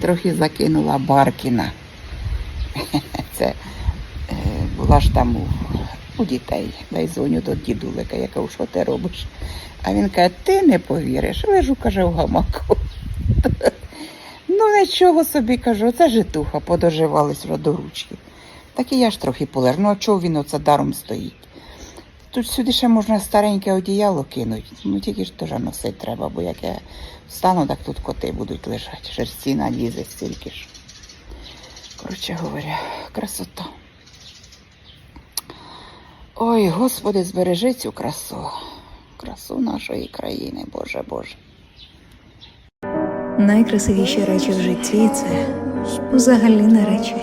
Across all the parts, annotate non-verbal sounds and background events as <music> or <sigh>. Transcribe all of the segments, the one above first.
трохи закинула Баркіна. <laughs> Це е, була ж там у, у дітей. Дай дзвоню до дідулика, я кажу, що ти робиш? А він каже, ти не повіриш, лежу, каже, в гамаку. <laughs> Ну, нічого собі кажу, це житуха, подоживались вже до ручки. Так і я ж трохи полежу. Ну, а чого він оце даром стоїть? Тут сюди ще можна стареньке одіяло кинути. Ну тільки ж теж носити треба, бо як я встану, так тут коти будуть лежати. Шерстіна лізе стільки ж. Коротше говоря, красота. Ой, Господи, збережи цю красу. Красу нашої країни, Боже Боже. Найкрасивіші речі в житті це взагалі не речі.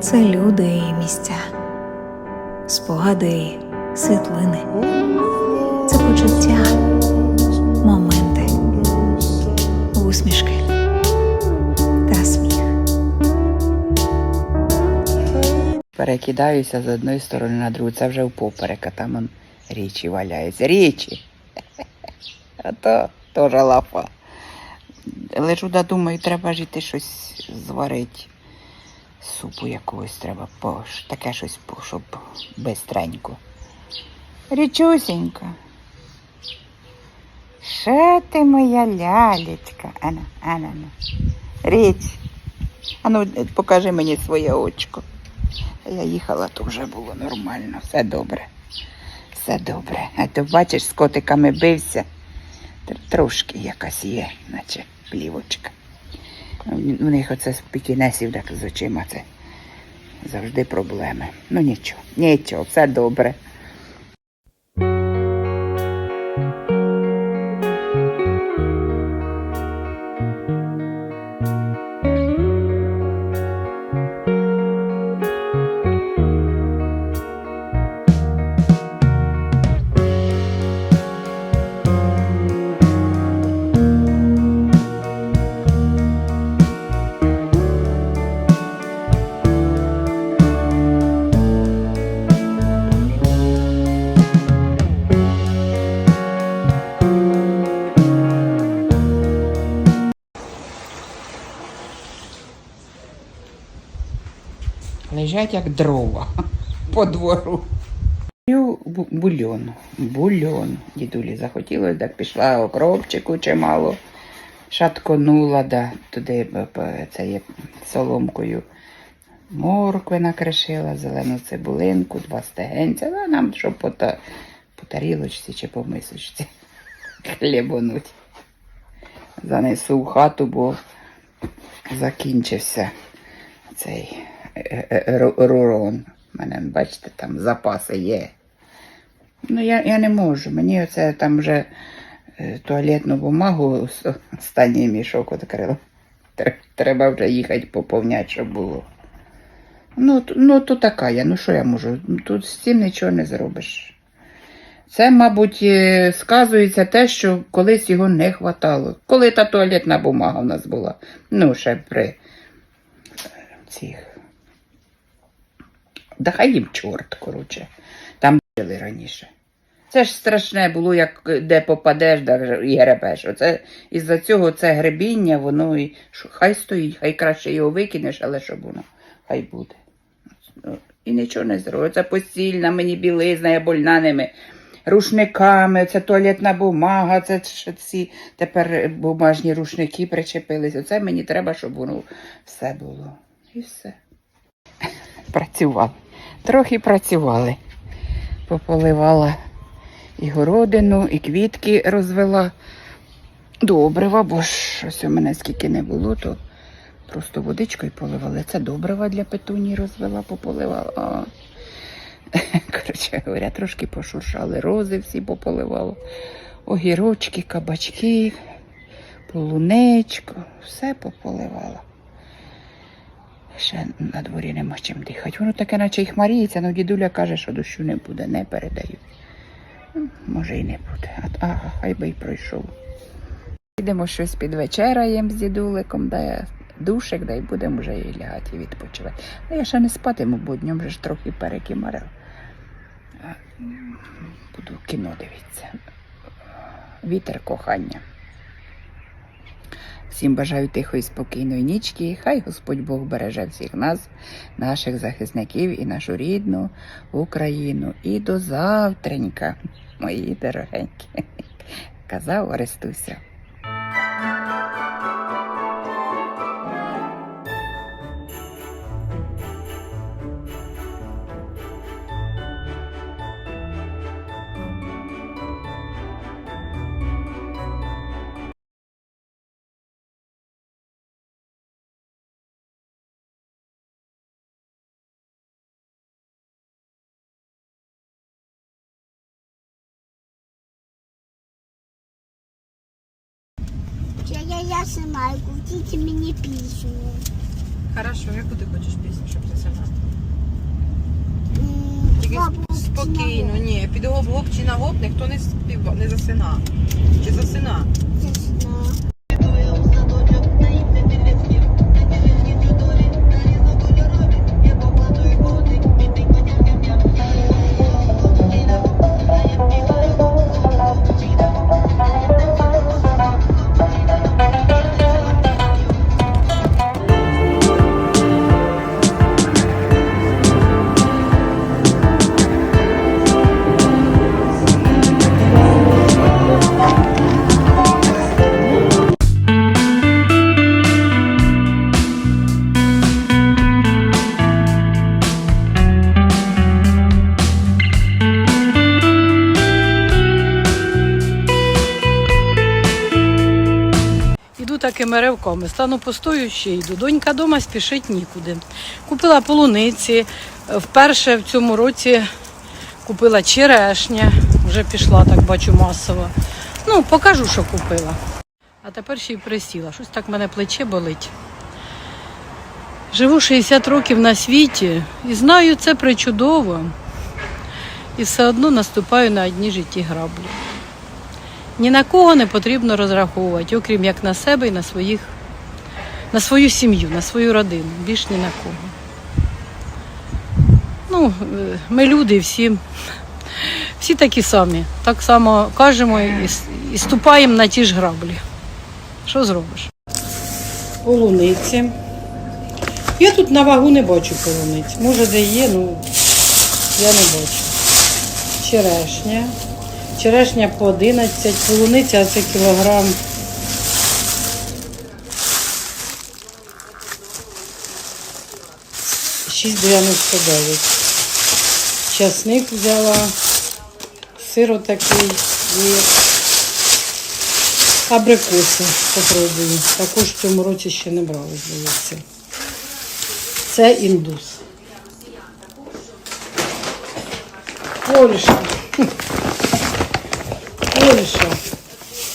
Це люди і місця, спогади світлини. Це почуття, моменти, усмішки та сміх. Перекидаюся з одної сторони на другу. Це вже впоперек, а там он річі валяється. Річі. А то теж лапа. Лежу да думаю, треба ж іти щось зварити. Супу якогось треба, таке щось, щоб бистренько. Річусенька. Що ти моя лялечка? Ана, ана, ана. Річ. Ану, покажи мені своє очко. Я їхала, то вже було нормально, все добре. Все добре. А то бачиш, з котиками бився. Трошки якась є, наче плівочка. У них оце пікінесів так з очима це завжди проблеми. Ну нічого, нічого, все добре. Лежать як дрова по двору. П'ю бу- бульйон. Бульйон. Дідулі захотілося, так пішла окропчику чимало. Шатконула, да, туди це є соломкою. Моркви накришила, зелену цибулинку, два стегенця, а нам що по, та, по тарілочці чи по мисочці хлібонуть. Занесу в хату, бо закінчився цей рурон. У мене, бачите, там запаси є. Ну, я, я не можу. Мені оце там вже туалетну бумагу останній мішок відкрила. Треба вже їхати поповняти, щоб було. Ну, ну то така я, ну що я можу? Тут з цим нічого не зробиш. Це, мабуть, сказується те, що колись його не хватало. Коли та туалетна бумага в нас була. Ну, ще при цих. Да хай їм чорт, коротше. Там жили раніше. Це ж страшне було, як де попадеш, да, і гребеш. Оце із-за цього це гребіння, воно і хай стоїть, хай краще його викинеш, але щоб воно хай буде. І нічого не зробить. Це постільна мені білизна, я больна ними. Рушниками, це туалетна бумага, це ці тепер бумажні рушники причепились. Оце мені треба, щоб воно все було. І все. <laughs> Працювали. Трохи працювали. Пополивала і городину, і квітки розвела. Добрива, бо ж щось у мене скільки не було, то просто водичкою поливали. Це добрива для петуні розвела, пополивала. <laughs> Коротше говоря, трошки пошуршали рози, всі пополивала. Огірочки, кабачки, полуничку, все пополивала. Ще на дворі нема чим дихати. Воно таке, наче й хмаріється, але дідуля каже, що дощу не буде, не передають. Ну, Може і не буде. А, а хай би й пройшов. Підемо щось підвечераєм з дідуликом, дай душик, дай будемо вже і лягати і відпочивати. А я ще не спатиму, бо днем вже ж трохи перекимарив. Буду кіно дивитися. Вітер кохання. Всім бажаю тихої, спокійної нічки. Хай Господь Бог береже всіх нас, наших захисників і нашу рідну Україну. І до завтренька, мої дорогенькі, казав Орестуся. Я снимаю, крутите мне песню. Хорошо, яку ти хочеш пісню, щоб ти сама? Тільки спокійно, ні, під гоп-гоп чи на гоп ніхто не співа, не засина. Чи засина? Іду такими стану постою ще йду. Донька дома спішить нікуди. Купила полуниці. Вперше в цьому році купила черешня, вже пішла, так бачу, масово. Ну, покажу, що купила. А тепер ще й присіла. Щось так мене плече болить. Живу 60 років на світі і знаю це причудово. І все одно наступаю на одні житті граблі. Ні на кого не потрібно розраховувати, окрім як на себе і на своїх, на свою сім'ю, на свою родину. Більш ні на кого. Ну, е, ми люди всі, всі такі самі. Так само кажемо і, і ступаємо на ті ж граблі. Що зробиш? Полуниці. Я тут на вагу не бачу полуниць. Може, де є, ну я не бачу. Черешня. Черешня по 11, полуниця це кілограм. Шість дев'яносто дев'ять. Часник взяла, сир такий і абрикоси попробую. Також в цьому році ще не брали, здається. Це індус. Польща. Польща.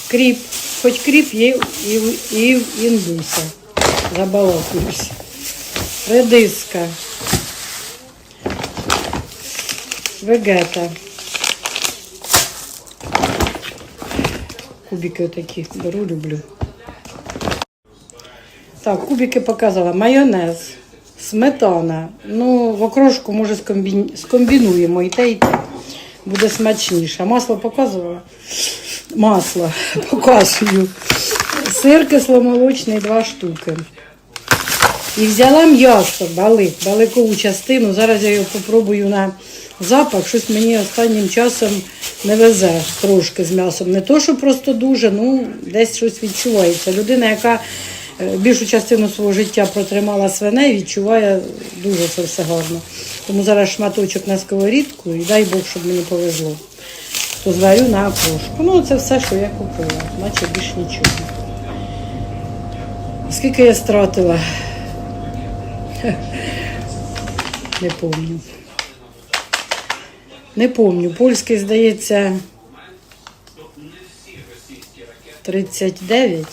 Кріп. Хоч кріп є і, в- і в. Забалакуюсь. Редиска. Вегета. Кубики отакі беру, люблю. Так, кубики показала. Майонез, сметана. Ну, в окрошку, може, скомбі... скомбінуємо і те, і те. Буде смачніше. Масло показувала? Масло <laughs> показую. Сир кисломолочний два штуки. І взяла м'ясо, балик, баликову частину. Зараз я його попробую на запах. Щось мені останнім часом не везе трошки з м'ясом. Не то, що просто дуже, ну десь щось відчувається. Людина, яка більшу частину свого життя протримала свиней, відчуває дуже це все гарно. Тому зараз шматочок на сковорідку і дай Бог, щоб мені повезло. То зварю на окрошку. Ну, це все, що я купила, наче більш нічого. Скільки я стратила? Не помню. Не помню. Польський, здається, 39.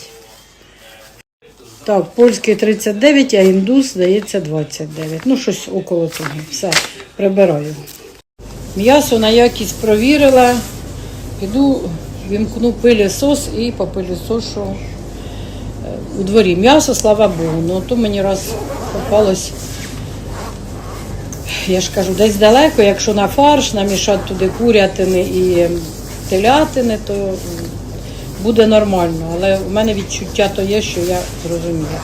Так, польський 39, а індус, здається, 29. Ну, щось около того. Все, прибираю. М'ясо на якість провірила. Піду, вімкну пилісос і попилісошу е, у дворі. М'ясо, слава Богу. Ну, то мені раз попалось я ж кажу, десь далеко, якщо на фарш намішати туди курятини і телятини, то буде нормально. Але в мене відчуття то є, що я зрозуміла.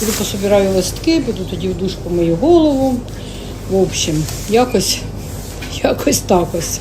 Піду пособираю листки, піду тоді в душ помию голову. В общем, якось, якось так ось.